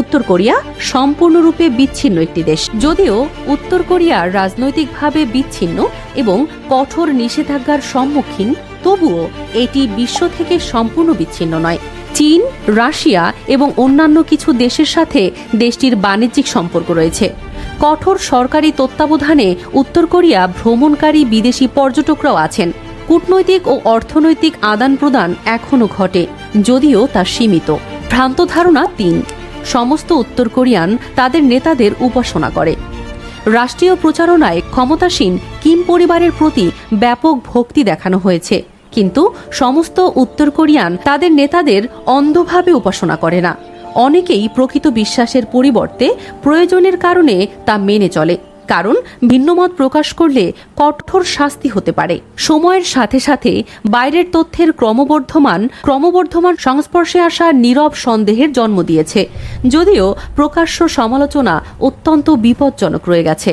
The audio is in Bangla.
উত্তর কোরিয়া সম্পূর্ণরূপে বিচ্ছিন্ন একটি দেশ। যদিও উত্তর কোরিয়া রাজনৈতিকভাবে বিচ্ছিন্ন এবং কঠোর নিষেধাজ্ঞার সম্মুখীন, তবুও এটি বিশ্ব থেকে সম্পূর্ণ বিচ্ছিন্ন নয়। চীন, রাশিয়া এবং অন্যান্য কিছু দেশের সাথে দেশটির বাণিজ্যিক সম্পর্ক রয়েছে। কঠোর সরকারি তত্ত্বাবধানে উত্তর কোরিয়া ভ্রমণকারী বিদেশি পর্যটকরাও আছেন। কূটনৈতিক ও অর্থনৈতিক আদান প্রদান এখনও ঘটে, যদিও তা সীমিত। ভ্রান্ত ধারণা তিন। সমস্ত উত্তর কোরিয়ান তাদের নেতাদের উপাসনা করে। রাষ্ট্রীয় প্রচারণায় ক্ষমতাসীন কিম পরিবারের প্রতি ব্যাপক ভক্তি দেখানো হয়েছে, কিন্তু সমস্ত উত্তর কোরিয়ান তাদের নেতাদের অন্ধভাবে উপাসনা করে না। অনেকেই প্রকৃত বিশ্বাসের পরিবর্তে প্রয়োজনের কারণে তা মেনে চলে। কারণ ভিন্নমত প্রকাশ করলে কঠোর শাস্তি হতে পারে। সময়ের সাথে সাথে বাইরের তথ্যের ক্রমবর্ধমান ক্রমবর্ধমান সংস্পর্শে আসা নীরব সন্দেহের জন্ম দিয়েছে। যদিও প্রকাশ্য সমালোচনা অত্যন্ত বিপজ্জনক রয়ে গেছে।